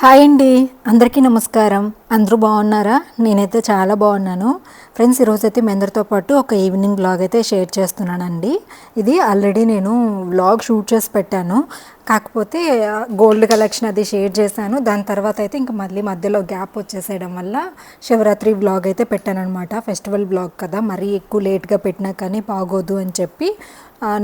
Hi అండి. అందరికీ నమస్కారం. అందరూ బాగున్నారా? నేనైతే చాలా బాగున్నాను. ఫ్రెండ్స్ ఈరోజు అయితే మీ అందరితో పాటు ఒక ఈవినింగ్ బ్లాగ్ అయితే షేర్ చేస్తున్నానండి. ఇది ఆల్రెడీ నేను బ్లాగ్ షూట్ చేసి పెట్టాను. కాకపోతే గోల్డ్ కలెక్షన్ అది షేర్ చేశాను. దాని తర్వాత అయితే ఇంకా మళ్ళీ మధ్యలో గ్యాప్ వచ్చేసేయడం వల్ల శివరాత్రి బ్లాగ్ అయితే పెట్టాను అనమాట ఫెస్టివల్ బ్లాగ్ కదా. మరీ ఎక్కువ లేట్గా పెట్టినా కానీ బాగోదు అని చెప్పి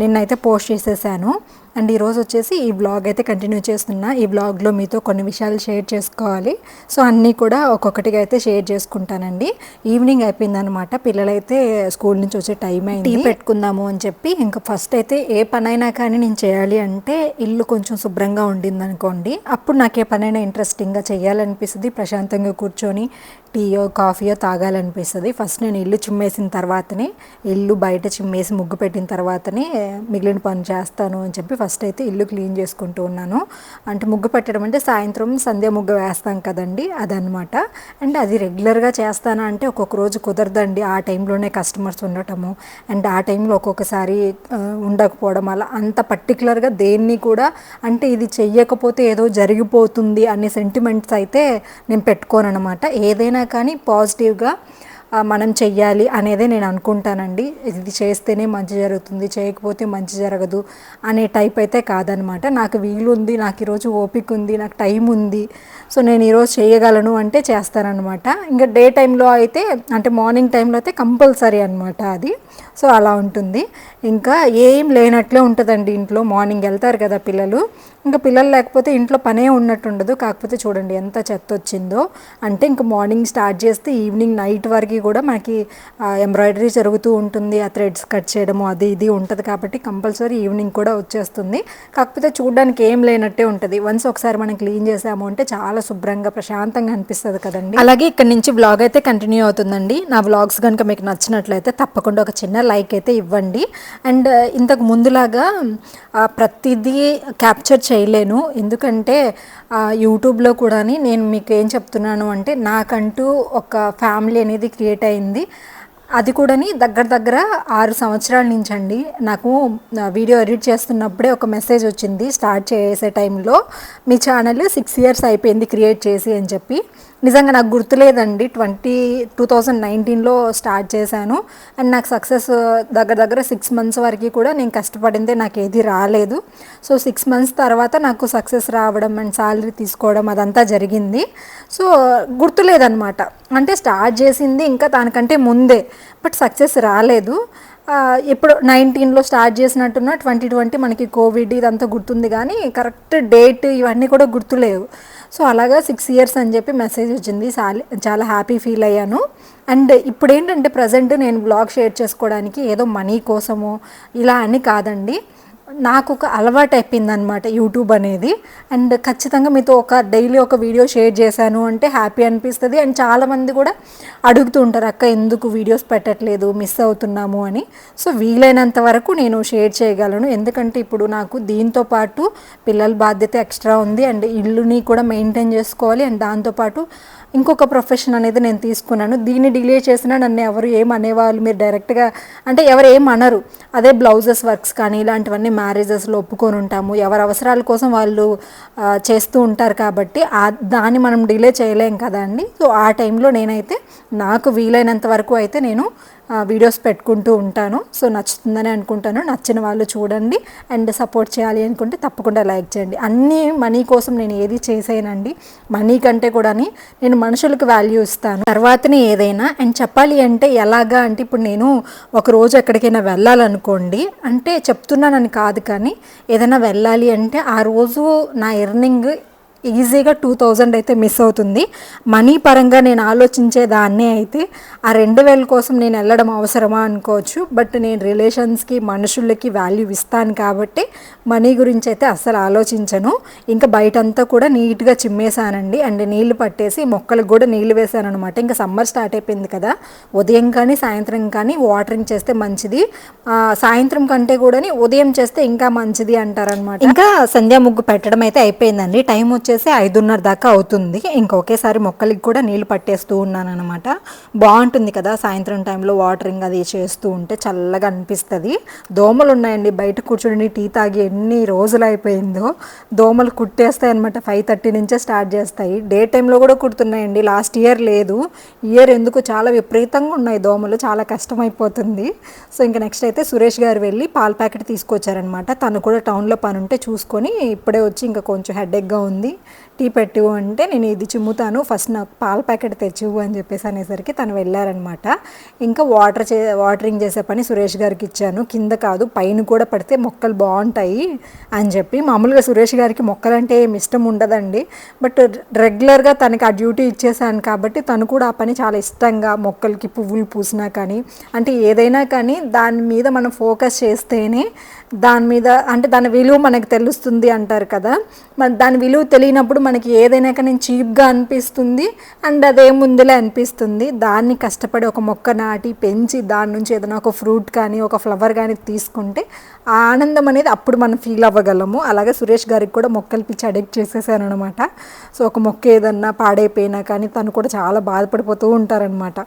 నిన్నైతే పోస్ట్ చేసేసాను. అండ్ ఈరోజు వచ్చేసి ఈ బ్లాగ్ అయితే కంటిన్యూ చేస్తున్నా. ఈ బ్లాగ్లో మీతో కొన్ని విషయాలు షేర్ చేసుకోవాలి. సో అన్నీ కూడా ఒక్కొక్కటిగా అయితే షేర్ చేసుకుంటానండి. ఈవినింగ్ అయిపోయిందనమాట పిల్లలైతే స్కూల్ నుంచి వచ్చే టైం అయింది. టీ పెట్టుకుందాము అని చెప్పి ఇంకా ఫస్ట్ అయితే ఏ పనైనా కానీ నేను చేయాలి అంటే ఇల్లు కొంచెం శుభ్రంగా ఉండింది అనుకోండి అప్పుడు నాకు ఏ పనైనా ఇంట్రెస్టింగ్గా చేయాలనిపిస్తుంది. ప్రశాంతంగా కూర్చొని టీయో కాఫీయో తాగాలనిపిస్తుంది. ఫస్ట్ నేను ఇల్లు చిమ్మేసిన తర్వాతనే ఇల్లు బయట చిమ్మేసి ముగ్గు పెట్టిన తర్వాతనే మిగిలిన పని చేస్తాను అని చెప్పి ఫస్ట్ అయితే ఇల్లు క్లీన్ చేసుకుంటూ ఉన్నాను. అంటే ముగ్గు పెట్టడం అంటే సాయంత్రం సంధ్య ముగ్గు వేస్తాం కదండి అదనమాట అండ్ అది రెగ్యులర్గా చేస్తాను అంటే ఒక్కొక్క రోజు కుదరదండి. ఆ టైంలోనే కస్టమర్స్ ఉండటము. అండ్ ఆ టైంలో ఒక్కొక్కసారి ఉండకపోవడం అలా అంత పర్టికులర్గా దేన్ని కూడా అంటే ఇది చెయ్యకపోతే ఏదో జరిగిపోతుంది అనే సెంటిమెంట్స్ అయితే నేను పెట్టుకోను అనమాట ఏదైనా కానీ పాజిటివ్గా మనం చెయ్యాలి అనేదే నేను అనుకుంటానండి. ఇది చేస్తేనే మంచి జరుగుతుంది చేయకపోతే మంచి జరగదు అనే టైప్ అయితే కాదనమాట. నాకు వీలు ఉంది నాకు ఈరోజు ఓపిక ఉంది నాకు టైం ఉంది సో నేను ఈరోజు చేయగలను అంటే చేస్తానన్నమాట ఇంకా డే టైంలో అయితే అంటే మార్నింగ్ టైంలో అయితే కంపల్సరీ అనమాట అది. సో అలా ఉంటుంది. ఇంకా ఏం లేనట్లే ఉంటుందండి ఇంట్లో మార్నింగ్ వెళ్తారు కదా పిల్లలు. ఇంకా పిల్లలు లేకపోతే ఇంట్లో పనే ఉన్నట్టు ఉండదు కాకపోతే చూడండి ఎంత చెత్త వచ్చిందో. అంటే ఇంక మార్నింగ్ స్టార్ట్ చేస్తే ఈవినింగ్ నైట్ వరకు కూడా మనకి ఎంబ్రాయిడరీ జరుగుతూ ఉంటుంది. ఆ థ్రెడ్స్ కట్ చేయడము అది ఇది ఉంటుంది కాబట్టి కంపల్సరీ ఈవినింగ్ కూడా వచ్చేస్తుంది. కాకపోతే చూడడానికి ఏం లేనట్టే ఉంటుంది. వన్స్ ఒకసారి మనం క్లీన్ చేసాము అంటే చాలా శుభ్రంగా ప్రశాంతంగా అనిపిస్తుంది కదండి. అలాగే ఇక్కడ నుంచి బ్లాగ్ అయితే కంటిన్యూ అవుతుందండి. నా బ్లాగ్స్ కనుక మీకు నచ్చినట్లయితే తప్పకుండా ఒక చిన్న లైక్ అయితే ఇవ్వండి. అండ్ ఇంతకు ముందులాగా ప్రతిదీ క్యాప్చర్ చేయ చేయలేను. ఎందుకంటే యూట్యూబ్లో కూడా నేను మీకు ఏం చెప్తున్నాను అంటే నాకంటూ ఒక ఫ్యామిలీ అనేది క్రియేట్ అయింది. అది కూడాని దగ్గర దగ్గర ఆరు సంవత్సరాల నుంచి అండి నాకు వీడియో ఎడిట్ చేస్తున్నప్పుడే ఒక మెసేజ్ వచ్చింది స్టార్ట్ చేసే టైంలో మీ ఛానల్ సిక్స్ ఇయర్స్ అయిపోయింది క్రియేట్ చేసి అని చెప్పి. నిజంగా నాకు గుర్తులేదండి. ట్వంటీ టూ థౌజండ్ నైన్టీన్లో స్టార్ట్ చేశాను. అండ్ నాకు సక్సెస్ దగ్గర దగ్గర సిక్స్ మంత్స్ వరకు కూడా నేను కష్టపడిందే నాకు ఏది రాలేదు. సో సిక్స్ మంత్స్ తర్వాత నాకు సక్సెస్ రావడం అండ్ శాలరీ తీసుకోవడం అదంతా జరిగింది. సో గుర్తులేదనమాట అంటే స్టార్ట్ చేసింది ఇంకా దానికంటే ముందే బట్ సక్సెస్ రాలేదు. ఎప్పుడు ఇప్పుడు నైన్టీన్లో స్టార్ట్ చేసినట్టున్న ట్వంటీ ట్వంటీ మనకి కోవిడ్ ఇదంతా గుర్తుంది కానీ కరెక్ట్ డేట్ ఇవన్నీ కూడా గుర్తులేవు. సో అలాగా సిక్స్ ఇయర్స్ అని చెప్పి మెసేజ్ వచ్చింది. చాలా చాలా హ్యాపీ ఫీల్ అయ్యాను. అండ్ ఇప్పుడు ఏంటంటే ప్రజెంట్ నేను బ్లాగ్ షేర్ చేసుకోవడానికి ఏదో మనీ కోసమో ఇలా అని కాదండి. నాకు ఒక అలవాటు అయిపోయింది అనమాట యూట్యూబ్ అనేది. అండ్ ఖచ్చితంగా మీతో ఒక డైలీ ఒక వీడియో షేర్ చేశాను అంటే హ్యాపీ అనిపిస్తుంది. అండ్ చాలామంది కూడా అడుగుతూ ఉంటారు అక్క ఎందుకు వీడియోస్ పెట్టట్లేదు? మిస్ అవుతున్నాము అని. సో వీలైనంత వరకు నేను షేర్ చేయగలను. ఎందుకంటే ఇప్పుడు నాకు దీంతో పాటు పిల్లల బాధ్యత ఎక్స్ట్రా ఉంది. అండ్ ఇల్లుని కూడా మెయింటైన్ చేసుకోవాలి. అండ్ దాంతోపాటు ఇంకొక ప్రొఫెషన్ అనేది నేను తీసుకున్నాను. దీన్ని డిలే చేసినా నన్ను ఎవరు ఏం అనేవాళ్ళు మీరు డైరెక్ట్గా అంటే ఎవరు ఏం అనరు. అదే బ్లౌజెస్ వర్క్స్ కానీ ఇలాంటివన్నీ మ్యారేజెస్లో ఒప్పుకొని ఉంటాము. ఎవరి అవసరాల కోసం వాళ్ళు చేస్తూ ఉంటారు కాబట్టి ఆ దాన్ని మనం డిలే చేయలేం కదా అండి. సో ఆ టైంలో నేనైతే నాకు వీలైనంత వరకు అయితే నేను వీడియోస్ పెట్టుకుంటూ ఉంటాను. సో నచ్చుతుందని అనుకుంటాను. నచ్చిన వాళ్ళు చూడండి. అండ్ సపోర్ట్ చేయాలి అనుకుంటే తప్పకుండా లైక్ చేయండి. అన్నీ మనీ కోసం నేను ఏది చేసేయనండి? మనీ కంటే కూడా నేను మనుషులకు వాల్యూ ఇస్తాను. తర్వాతనే ఏదైనా అండ్ చెప్పాలి అంటే ఎలాగా అంటే ఇప్పుడు నేను ఒక రోజు ఎక్కడికైనా వెళ్ళాలనుకోండి అంటే చెప్తున్నానని కాదు కానీ ఏదైనా వెళ్ళాలి అంటే ఆ రోజు నా ఎర్నింగ్ ఈజీగా టూ థౌజండ్ అయితే మిస్ అవుతుంది. మనీ పరంగా నేను ఆలోచించే దాన్నే అయితే ఆ రెండు వేల కోసం నేను వెళ్ళడం అవసరమా అనుకోవచ్చు. బట్ నేను రిలేషన్స్కి మనుషులకి వాల్యూ ఇస్తాను కాబట్టి మనీ గురించి అయితే అస్సలు ఆలోచించను. ఇంకా బయటంతా కూడా నీట్గా చిమ్మేశానండి. అండ్ నీళ్ళు పట్టేసి మొక్కలకు కూడా నీళ్ళు వేసాను అనమాట ఇంకా సమ్మర్ స్టార్ట్ అయిపోయింది కదా. ఉదయం కానీ సాయంత్రం కానీ వాటరింగ్ చేస్తే మంచిది. సాయంత్రం కంటే కూడా ఉదయం చేస్తే ఇంకా మంచిది అంటారనమాట ఇంకా సంధ్యా ముగ్గు పెట్టడం అయితే అయిపోయిందండి. టైం వచ్చి వచ్చేసి ఐదున్నర దాకా అవుతుంది. ఇంకొకేసారి మొక్కలకి కూడా నీళ్ళు పట్టేస్తూ ఉన్నాను అనమాట బాగుంటుంది కదా సాయంత్రం టైంలో వాటరింగ్ అది చేస్తూ ఉంటే చల్లగా అనిపిస్తుంది. దోమలు ఉన్నాయండి. బయట కూర్చొని టీ తాగి ఎన్ని రోజులు అయిపోయిందో. దోమలు కుట్టేస్తాయి అనమాట ఫైవ్ థర్టీ నుంచే స్టార్ట్ చేస్తాయి. డే టైంలో కూడా కుడుతున్నాయండి. లాస్ట్ ఇయర్ లేదు. ఇయర్ ఎందుకు? చాలా విపరీతంగా ఉన్నాయి దోమలు. చాలా కష్టమైపోతుంది. సో ఇంకా నెక్స్ట్ అయితే సురేష్ గారు వెళ్ళి పాల ప్యాకెట్ తీసుకొచ్చారనమాట తను కూడా టౌన్లో పని ఉంటే చూసుకొని ఇప్పుడే వచ్చి ఇంకా కొంచెం హెడేక్గా ఉంది. టీ పెట్టు అంటే నేను ఇది చిమ్ముతాను ఫస్ట్ నాకు పాల ప్యాకెట్ తెచ్చివు అని చెప్పేసి అనేసరికి తను వెళ్ళారనమాట. ఇంకా వాటర్ చే వాటరింగ్ చేసే పని సురేష్ గారికి ఇచ్చాను. కింద కాదు పైన కూడా పడితే మొక్కలు బాగుంటాయి అని చెప్పి. మామూలుగా సురేష్ గారికి మొక్కలంటే ఏమి ఇష్టం ఉండదండి. బట్ రెగ్యులర్గా తనకి ఆ డ్యూటీ ఇచ్చేసాను కాబట్టి తను కూడా ఆ పని చాలా ఇష్టంగా మొక్కలకి పువ్వులు పూసినా కానీ అంటే ఏదైనా కానీ దాని మీద మనం ఫోకస్ చేస్తేనే దాని మీద అంటే దాని విలువ మనకు తెలుస్తుంది అంటారు కదా. మన దాని విలువ తెలియనప్పుడు మనకి ఏదైనా కానీ చీప్గా అనిపిస్తుంది అండ్ అదే ముందులే అనిపిస్తుంది. దాన్ని కష్టపడి ఒక మొక్క నాటి పెంచి దాని నుంచి ఏదైనా ఒక ఫ్రూట్ కానీ ఒక ఫ్లవర్ కానీ తీసుకుంటే ఆ ఆనందం అనేది అప్పుడు మనం ఫీల్ అవ్వగలము. అలాగే సురేష్ గారికి కూడా మొక్కలు పిచ్చి అడిక్ట్ చేసేసాను అనమాట సో ఒక మొక్క ఏదన్నా పాడైపోయినా కానీ తను కూడా చాలా బాధపడిపోతూ ఉంటారనమాట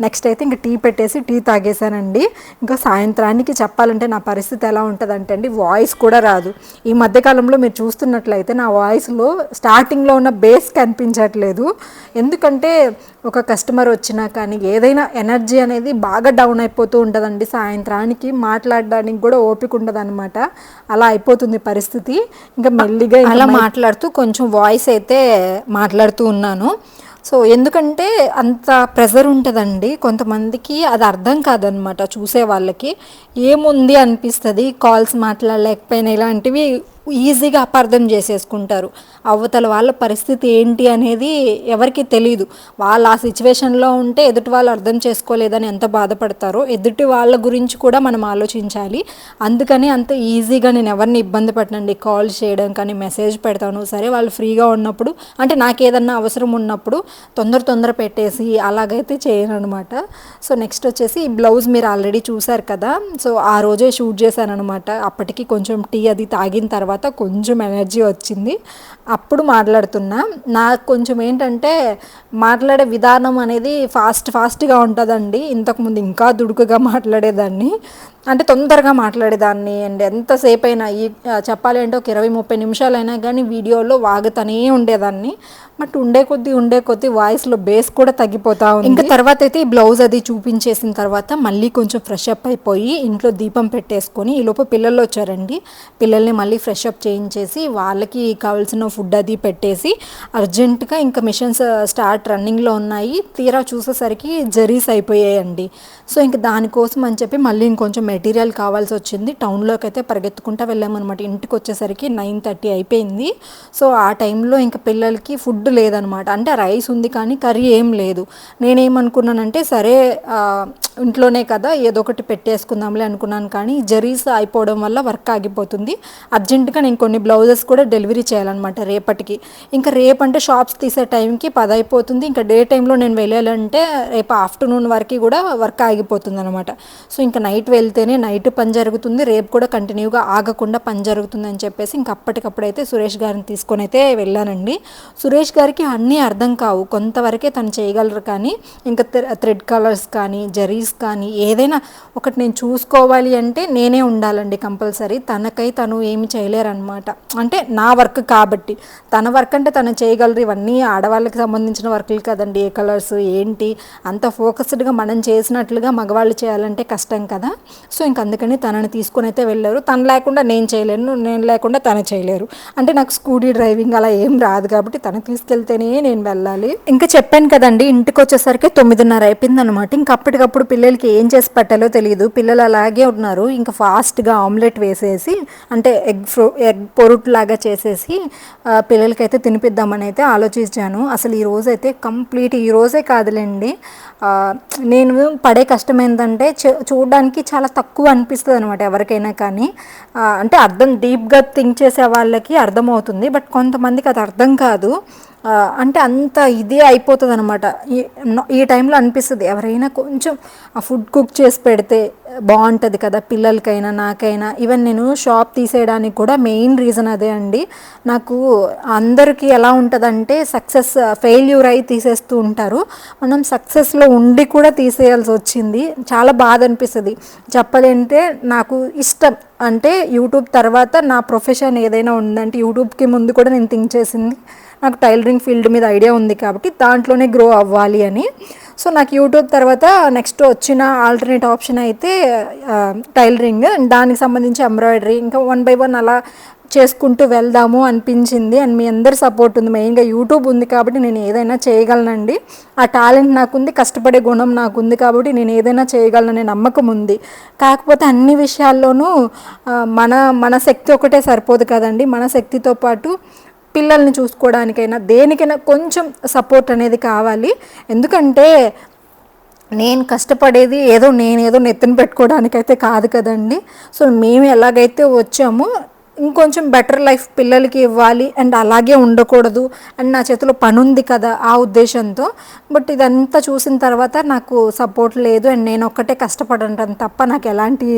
నెక్స్ట్ అయితే ఇంకా టీ పెట్టేసి టీ తాగేశానండి. ఇంకా సాయంత్రానికి చెప్పాలంటే నా పరిస్థితి ఎలా ఉంటుంది అండి వాయిస్ కూడా రాదు. ఈ మధ్యకాలంలో మీరు చూస్తున్నట్లయితే నా వాయిస్లో స్టార్టింగ్లో ఉన్న బేస్ కనిపించట్లేదు. ఎందుకంటే ఒక కస్టమర్ వచ్చినా కానీ ఏదైనా ఎనర్జీ అనేది బాగా డౌన్ అయిపోతూ ఉంటుందండి. సాయంత్రానికి మాట్లాడడానికి కూడా ఓపిక ఉండదు అనమాట అలా అయిపోతుంది పరిస్థితి. ఇంకా మెల్లిగా అలా మాట్లాడుతూ కొంచెం వాయిస్ అయితే మాట్లాడుతూ ఉన్నాను. సో ఎందుకంటే అంత ప్రెజర్ ఉంటుందండి. కొంతమందికి అది అర్థం కాదనమాట చూసే వాళ్ళకి. ఏముంది అనిపిస్తుంది? కాల్స్ మాట్లాడలేకపోయినా ఇలాంటివి ఈజీగా అపార్థం చేసేసుకుంటారు. అవతల వాళ్ళ పరిస్థితి ఏంటి అనేది ఎవరికి తెలియదు వాళ్ళు ఆ సిచ్యువేషన్లో ఉంటే ఎదుటి వాళ్ళు అర్థం చేసుకోలేదని ఎంత బాధపడతారో ఎదుటి వాళ్ళ గురించి కూడా మనం ఆలోచించాలి. అందుకని అంత ఈజీగా నేను ఎవరిని ఇబ్బంది పెట్టనండి. కాల్ చేయడం కానీ మెసేజ్ పెడతాను. సరే వాళ్ళు ఫ్రీగా ఉన్నప్పుడు అంటే నాకు ఏదన్నా అవసరం ఉన్నప్పుడు తొందర తొందర పెట్టేసి అలాగైతే చేయను అనమాట సో నెక్స్ట్ వచ్చేసి ఈ బ్లౌజ్ మీరు ఆల్రెడీ చూసారు కదా. సో ఆ రోజే షూట్ చేశాను అనమాట అప్పటికి కొంచెం టీ అది తాగిన తర్వాత తర్వాత కొంచెం ఎనర్జీ వచ్చింది. అప్పుడు మాట్లాడుతున్నా. నాకు కొంచెం ఏంటంటే మాట్లాడే విధానం అనేది ఫాస్ట్ ఫాస్ట్గా ఉంటుందండి. ఇంతకుముందు ఇంకా దుడుకుగా మాట్లాడేదాన్ని. అంటే తొందరగా మాట్లాడేదాన్ని. అండ్ ఎంతసేపు అయినా ఈ చెప్పాలి అంటే ఒక ఇరవై ముప్పై నిమిషాలైనా కానీ వీడియోలో వాగుతూనే ఉండేదాన్ని. బట్ ఉండే కొద్దీ ఉండే కొద్దీ వాయిస్లో బేస్ కూడా తగ్గిపోతా ఉంది. ఇంకా తర్వాత అయితే ఈ బ్లౌజ్ అది చూపించేసిన తర్వాత మళ్ళీ కొంచెం ఫ్రెష్ అప్ అయిపోయి ఇంట్లో దీపం పెట్టేసుకొని ఈ పిల్లలు వచ్చారండి. పిల్లల్ని మళ్ళీ ఫ్రెష్ అప్ చేయించేసి వాళ్ళకి కావాల్సిన ఫుడ్ అది పెట్టేసి అర్జెంటుగా ఇంకా మిషన్స్ uh, స్టార్ట్ రన్నింగ్లో ఉన్నాయి. తీరా చూసేసరికి జరీస్ అయిపోయాయండి. సో ఇంక దానికోసం అని చెప్పి మళ్ళీ ఇంకొంచెం మెటీరియల్ కావాల్సి వచ్చింది. టౌన్లోకి అయితే పరిగెత్తుకుంటా వెళ్ళామన్నమాట. ఇంటికి వచ్చేసరికి నైన్ థర్టీ అయిపోయింది. సో ఆ టైంలో ఇంకా పిల్లలకి ఫుడ్ లేదనమాట అంటే రైస్ ఉంది కానీ కర్రీ ఏం లేదు. నేనేమనుకున్నానంటే సరే ఇంట్లోనే కదా ఏదో ఒకటి పెట్టేసుకుందాంలే అనుకున్నాను కానీ జరీస్ అయిపోవడం వల్ల వర్క్ ఆగిపోతుంది. అర్జెంటుగా నేను కొన్ని బ్లౌజెస్ కూడా డెలివరీ చేయాలన్నమాట రేపటికి. ఇంకా రేపు అంటే షాప్స్ తీసే టైంకి పది అయిపోతుంది. ఇంకా డే టైంలో నేను వెళ్ళాలంటే రేపు ఆఫ్టర్నూన్ వరకు కూడా వర్క్ ఆగిపోతుంది అనమాట సో ఇంకా నైట్ వెళ్తేనే నైట్ పని జరుగుతుంది. రేపు కూడా కంటిన్యూగా ఆగకుండా పని జరుగుతుంది అని చెప్పేసి ఇంకా అప్పటికప్పుడైతే సురేష్ గారిని తీసుకొని అయితే వెళ్ళానండి. సురేష్ గారికి అన్నీ అర్థం కావు. కొంతవరకే తను చేయగలరు కానీ ఇంకా థ్రెడ్ కలర్స్ కానీ జరీస్ కానీ ఏదైనా ఒకటి నేను చూసుకోవాలి అంటే నేనే ఉండాలండి కంపల్సరీ. తనకై తను ఏమి చేయలేదు అనమాట అంటే నా వర్క్ కాబట్టి. తన వర్క్ అంటే తను చేయగలరు. ఇవన్నీ ఆడవాళ్ళకి సంబంధించిన వర్క్లు కదండి. ఏ కలర్స్ ఏంటి? అంత ఫోకస్డ్గా మనం చేసినట్లుగా మగవాళ్ళు చేయాలంటే కష్టం కదా. సో ఇంక అందుకని తనని తీసుకొని అయితే వెళ్ళారు. తను లేకుండా నేను చేయలేను. నేను లేకుండా తను చేయలేరు. అంటే నాకు స్కూటీ డ్రైవింగ్ అలా ఏం రాదు కాబట్టి తను తీసుకెళ్తేనే నేను వెళ్ళాలి. ఇంకా చెప్పాను కదండి ఇంటికి వచ్చేసరికి తొమ్మిదిన్నర అయిపోయింది అనమాట ఇంకా అప్పటికప్పుడు పిల్లలకి ఏం చేసి పెట్టాలో తెలియదు పిల్లలు అలాగే ఉన్నారు. ఇంకా ఫాస్ట్గా ఆమ్లెట్ వేసేసి అంటే ఎగ్ ఫ్రో ఎగ్ పొరుట్లాగా చేసేసి పిల్లలకైతే తినిపిద్దామని అయితే ఆలోచించాను. అసలు ఈ కంప్లీట్ ఈ రోజే కాదులేండి. నేను పడే కష్టం ఏంటంటే చూడడానికి చాలా తక్కువ అనిపిస్తుంది అనమాట ఎవరికైనా కానీ. అంటే అర్థం డీప్గా థింక్ చేసే వాళ్ళకి అర్థమవుతుంది. బట్ కొంతమందికి అది అర్థం కాదు. అంటే అంత ఇదే అయిపోతుంది అనమాట ఈ ఈ టైంలో అనిపిస్తుంది. ఎవరైనా కొంచెం ఆ ఫుడ్ కుక్ చేసి పెడితే బాగుంటుంది కదా పిల్లలకైనా నాకైనా. ఈవెన్ నేను షాప్ తీసేయడానికి కూడా మెయిన్ రీజన్ అదే అండి. నాకు అందరికీ ఎలా ఉంటుందంటే సక్సెస్ ఫెయిల్యూర్ అయి తీసేస్తూ ఉంటారు. మనం సక్సెస్లో ఉండి కూడా తీసేయాల్సి వచ్చింది. చాలా బాధ అనిపిస్తుంది. చెప్పాలంటే నాకు ఇష్టం. అంటే యూట్యూబ్ తర్వాత నా ప్రొఫెషన్ ఏదైనా ఉందంటే యూట్యూబ్కి ముందు కూడా నేను థింక్ చేసింది నాకు టైలరింగ్ ఫీల్డ్ మీద ఐడియా ఉంది కాబట్టి దాంట్లోనే గ్రో అవ్వాలి అని. సో నాకు యూట్యూబ్ తర్వాత నెక్స్ట్ వచ్చిన ఆల్టర్నేట్ ఆప్షన్ అయితే టైలరింగ్. దానికి సంబంధించి ఎంబ్రాయిడరీ ఇంకా వన్ బై వన్ అలా చేసుకుంటూ వెళ్దాము అనిపించింది. అండ్ మీ అందరి సపోర్ట్ ఉంది. మెయిన్గా యూట్యూబ్ ఉంది కాబట్టి నేను ఏదైనా చేయగలనండి. ఆ టాలెంట్ నాకుంది కష్టపడే గుణం నాకుంది కాబట్టి నేను ఏదైనా చేయగలననే నమ్మకం ఉంది. కాకపోతే అన్ని విషయాల్లోనూ మన మన శక్తి ఒకటే సరిపోదు కదండి. మన శక్తితో పాటు పిల్లల్ని చూసుకోవడానికైనా దేనికైనా కొంచెం సపోర్ట్ అనేది కావాలి. ఎందుకంటే నేను కష్టపడేది ఏదో నేనేదో నెత్తిన పెట్టుకోవడానికైతే కాదు కదండి. సో మేము ఎలాగైతే వచ్చామో ఇంకొంచెం బెటర్ లైఫ్ పిల్లలకి ఇవ్వాలి అండ్ అలాగే ఉండకూడదు అండ్ నా చేతిలో పని ఉంది కదా ఆ ఉద్దేశంతో. బట్ ఇదంతా చూసిన తర్వాత నాకు సపోర్ట్ లేదు అండ్ నేను ఒక్కటే కష్టపడటం తప్ప నాకు ఎలాంటి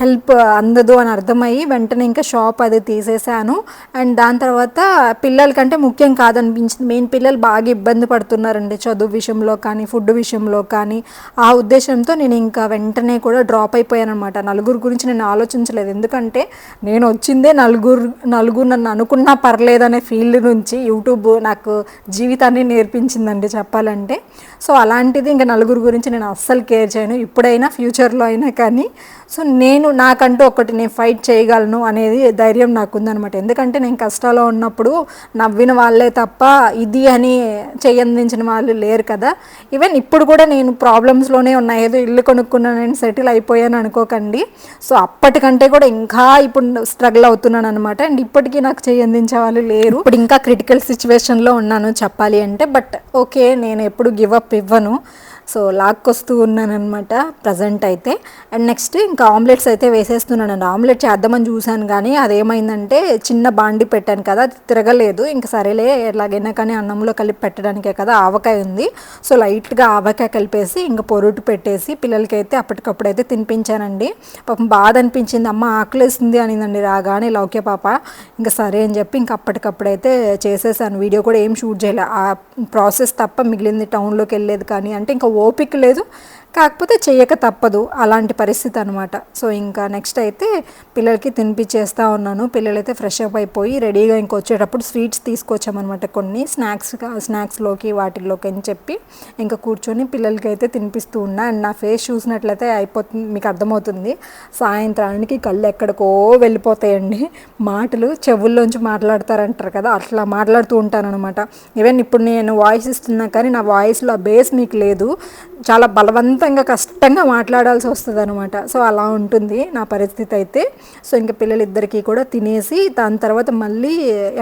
హెల్ప్ అందదు అని అర్థమయ్యి వెంటనే ఇంకా షాప్ అది తీసేశాను. అండ్ దాని తర్వాత పిల్లలకంటే ముఖ్యం కాదనిపించింది. మెయిన్ పిల్లలు బాగా ఇబ్బంది పడుతున్నారండి చదువు విషయంలో కానీ ఫుడ్ విషయంలో కానీ. ఆ ఉద్దేశంతో నేను ఇంకా వెంటనే కూడా డ్రాప్ అయిపోయాను అనమాట నలుగురు గురించి నేను ఆలోచించలేదు. ఎందుకంటే నేను వచ్చిందే నలుగురు నలుగురు నన్ను అనుకున్నా పర్లేదనే ఫీల్డ్ నుంచి యూట్యూబ్ నాకు జీవితాన్ని నేర్పించిందండి చెప్పాలంటే. సో అలాంటిది ఇంకా నలుగురు గురించి నేను అస్సలు కేర్ చేయను. ఇప్పుడైనా ఫ్యూచర్లో అయినా కానీ. సో నేను నాకంటూ ఒకటి నేను ఫైట్ చేయగలను అనేది ధైర్యం నాకు ఉందనమాట ఎందుకంటే నేను కష్టాల్లో ఉన్నప్పుడు నవ్విన వాళ్ళే తప్ప ఇది అని చేయందించిన వాళ్ళు లేరు కదా. ఈవెన్ ఇప్పుడు కూడా నేను ప్రాబ్లమ్స్లోనే ఉన్నా. ఏదో ఇల్లు కొనుక్కున్నా నేను సెటిల్ అయిపోయాను అనుకోకండి. సో అప్పటికంటే కూడా ఇంకా ఇప్పుడు స్ట్రగుల్ అవుతున్నాను. అనమాట అండ్ ఇప్పటికీ నాకు చెయ్యందించే వాళ్ళు లేరు. ఇప్పుడు ఇంకా క్రిటికల్ సిచ్యువేషన్లో ఉన్నాను చెప్పాలి అంటే బట్ ఓకే నేను ఎప్పుడు గివ్ అప్ ఇవ్వను. సో లాక్కొస్తూ ఉన్నానమాట ప్రజెంట్ అయితే. అండ్ నెక్స్ట్ ఇంకా ఆమ్లెట్స్ అయితే వేసేస్తున్నాను అండి ఆమ్లెట్ చేద్దామని చూశాను కానీ అదేమైందంటే చిన్న బాండి పెట్టాను కదా అది తిరగలేదు. ఇంకా సరేలే ఎలాగైనా కానీ అన్నంలో కలిపి పెట్టడానికే కదా ఆవకాయ ఉంది. సో లైట్గా ఆవకాయ కలిపేసి ఇంకా పొరుటు పెట్టేసి పిల్లలకి అయితే అప్పటికప్పుడు అయితే తినిపించానండి. పాపం బాధ అనిపించింది అమ్మ ఆకలేసింది అనిందండి రాగానే లౌక్య పాప. ఇంకా సరే అని చెప్పి ఇంకా అప్పటికప్పుడు అయితే చేసేసాను. వీడియో కూడా ఏం షూట్ చేయలే. ఆ ప్రాసెస్ తప్ప మిగిలింది టౌన్లోకి వెళ్ళేది కానీ అంటే ఇంకా ఓపిక లేదు. కాకపోతే చెయ్యక తప్పదు అలాంటి పరిస్థితి అనమాట సో ఇంకా నెక్స్ట్ అయితే పిల్లలకి తినిపించేస్తూ ఉన్నాను. పిల్లలైతే ఫ్రెష్ అప్ అయిపోయి రెడీగా ఇంకొచ్చేటప్పుడు స్వీట్స్ తీసుకొచ్చామన్నమాట కొన్ని స్నాక్స్ స్నాక్స్లోకి వాటిల్లోకి అని చెప్పి ఇంకా కూర్చొని పిల్లలకి అయితే తినిపిస్తూ ఉన్నా. అండ్ నా ఫేస్ చూసినట్లయితే అయిపోతుంది మీకు అర్థమవుతుంది. సాయంత్రానికి కళ్ళు ఎక్కడికో వెళ్ళిపోతాయండి. మాటలు చెవుల్లోంచి మాట్లాడతారంటారు కదా అట్లా మాట్లాడుతూ ఉంటానన్నమాట. ఈవెన్ ఇప్పుడు నేను వాయిస్ ఇస్తున్నా కానీ నా వాయిస్లో ఆ బేస్ మీకు లేదు. చాలా బలవంతంగా కష్టంగా మాట్లాడాల్సి వస్తుంది అనమాట సో అలా ఉంటుంది నా పరిస్థితి అయితే సో ఇంకా పిల్లలిద్దరికీ కూడా తినేసి దాని తర్వాత మళ్ళీ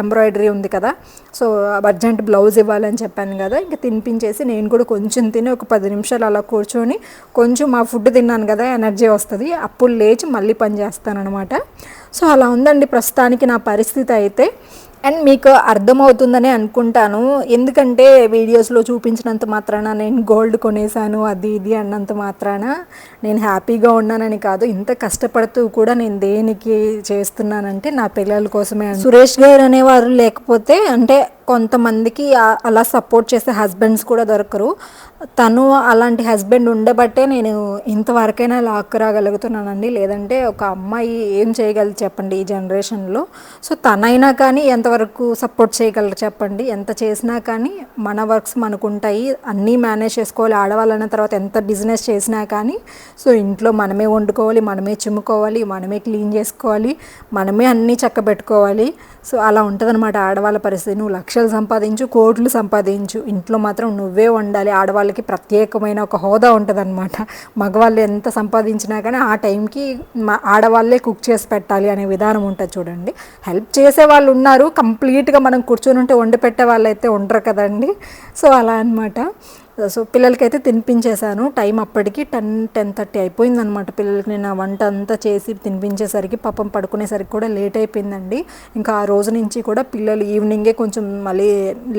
ఎంబ్రాయిడరీ ఉంది కదా. సో అర్జెంట్ బ్లౌజ్ ఇవ్వాలని చెప్పాను కదా. ఇంకా తినిపించేసి నేను కూడా కొంచెం తిని ఒక పది నిమిషాలు అలా కూర్చొని కొంచెం మా ఫుడ్ తిన్నాను కదా ఎనర్జీ వస్తుంది. అప్పుడు లేచి మళ్ళీ పని చేస్తాను అనమాట సో అలా ఉందండి ప్రస్తుతానికి నా పరిస్థితి అయితే అండ్ మీకు అర్థమవుతుందని అనుకుంటాను. ఎందుకంటే వీడియోస్లో చూపించినంత మాత్రాన నేను గోల్డ్ కొనేసాను అది ఇది అన్నంత మాత్రాన నేను హ్యాపీగా ఉన్నానని కాదు. ఇంత కష్టపడుతూ కూడా నేను దేనికి చేస్తున్నానంటే నా పిల్లల కోసమే సురేష్ గారు అనేవారు లేకపోతే అంటే కొంతమందికి అలా సపోర్ట్ చేసే హస్బెండ్స్ కూడా దొరకరు. తను అలాంటి హస్బెండ్ ఉండబట్టే నేను ఇంతవరకైనా లాక్ రాగలుగుతున్నానండి. లేదంటే ఒక అమ్మాయి ఏం చేయగలదు చెప్పండి ఈ జనరేషన్లో. సో తనైనా కానీ ఎంతవరకు సపోర్ట్ చేయగలరు చెప్పండి. ఎంత చేసినా కానీ మన వర్క్స్ మనకు ఉంటాయి అన్నీ మేనేజ్ చేసుకోవాలి. ఆడవాళ్ళన్న తర్వాత ఎంత బిజినెస్ చేసినా కానీ సో ఇంట్లో మనమే వండుకోవాలి మనమే చిమ్ముకోవాలి మనమే క్లీన్ చేసుకోవాలి మనమే అన్నీ చక్కబెట్టుకోవాలి. సో అలా ఉంటుందన్నమాట ఆడవాళ్ళ పరిస్థితి. నువ్వు లక్షలు సంపాదించు కోట్లు సంపాదించు. ఇంట్లో మాత్రం నువ్వే వండాలి. ఆడవాళ్ళకి ప్రత్యేకమైన ఒక హోదా ఉంటుందన్నమాట. మగవాళ్ళు ఎంత సంపాదించినా కానీ ఆ టైంకి మా ఆడవాళ్ళే కుక్ చేసి పెట్టాలి అనే విధానం ఉంటుంది చూడండి. హెల్ప్ చేసే వాళ్ళు ఉన్నారు. కంప్లీట్గా మనం కూర్చొని ఉంటే వండి పెట్టే వాళ్ళు అయితే ఉండరు కదండి. సో అలా అనమాట సో పిల్లలకైతే తినిపించేశాను. టైం అప్పటికి టెన్ టెన్ థర్టీ అయిపోయింది అనమాట పిల్లలకి. నేను ఆ వంట అంతా చేసి తినిపించేసరికి పాపం పడుకునేసరికి కూడా లేట్ అయిపోయిందండి. ఇంకా ఆ రోజు నుంచి కూడా పిల్లలు ఈవినింగే కొంచెం మళ్ళీ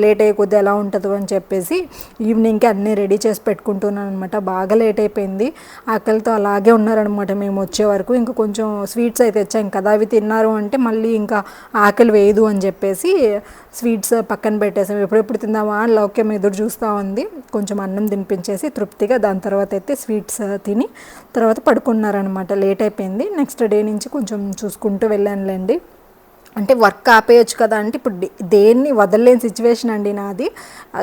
లేట్ అయ్యే కొద్ది ఎలా ఉంటుందో అని చెప్పేసి ఈవినింగ్కి అన్నీ రెడీ చేసి పెట్టుకుంటున్నాను అనమాట బాగా లేట్ అయిపోయింది. ఆకలితో అలాగే ఉన్నారనమాట మేము వచ్చే వరకు. ఇంకా కొంచెం స్వీట్స్ అయితే తెచ్చాం కదా అవి తిన్నారు అంటే మళ్ళీ ఇంకా ఆకలి వేయదు అని చెప్పేసి స్వీట్స్ పక్కన పెట్టేసాం. ఎప్పుడెప్పుడు తిందామా అని లౌక్యం ఎదురు చూస్తూ ఉంది. కొంచెం కొంచెం అన్నం తినిపించేసి తృప్తిగా దాని తర్వాత అయితే స్వీట్స్ తిని తర్వాత పడుకున్నారనమాట లేట్ అయిపోయింది. నెక్స్ట్ డే నుంచి కొంచెం చూసుకుంటూ వెళ్ళానులేండి. అంటే వర్క్ ఆపేయచ్చు కదా అంటే ఇప్పుడు దేన్ని వదలలేని సిచ్యువేషన్ అండి నాది.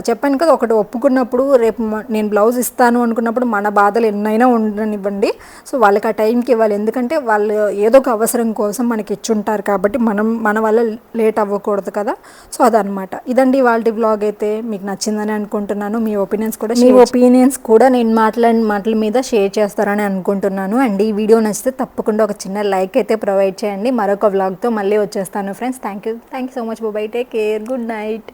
చెప్పాను కదా ఒకటి ఒప్పుకున్నప్పుడు రేపు నేను బ్లౌజ్ ఇస్తాను అనుకున్నప్పుడు మన బాధలు ఎన్నైనా ఉండనివ్వండి. సో వాళ్ళకి ఆ టైంకి ఇవ్వాలి. ఎందుకంటే వాళ్ళు ఏదో ఒక అవసరం కోసం మనకి ఇచ్చుంటారు కాబట్టి మనం మన వల్ల లేట్ అవ్వకూడదు కదా. సో అదనమాట ఇదండి వాళ్ళ బ్లాగ్ అయితే. మీకు నచ్చిందని అనుకుంటున్నాను. మీ ఒపీనియన్స్ కూడా మీ ఒపీనియన్స్ కూడా నేను మాట్లాడిన మాటల మీద షేర్ చేస్తారని అనుకుంటున్నాను. అండ్ ఈ వీడియో నచ్చితే తప్పకుండా ఒక చిన్న లైక్ అయితే ప్రొవైడ్ చేయండి. మరొక వ్లాగ్తో మళ్ళీ వచ్చేస్తాను. చేస్తాను friends thank you thank you so much బాబాయ్ టేక్ కేర్ గుడ్ నైట్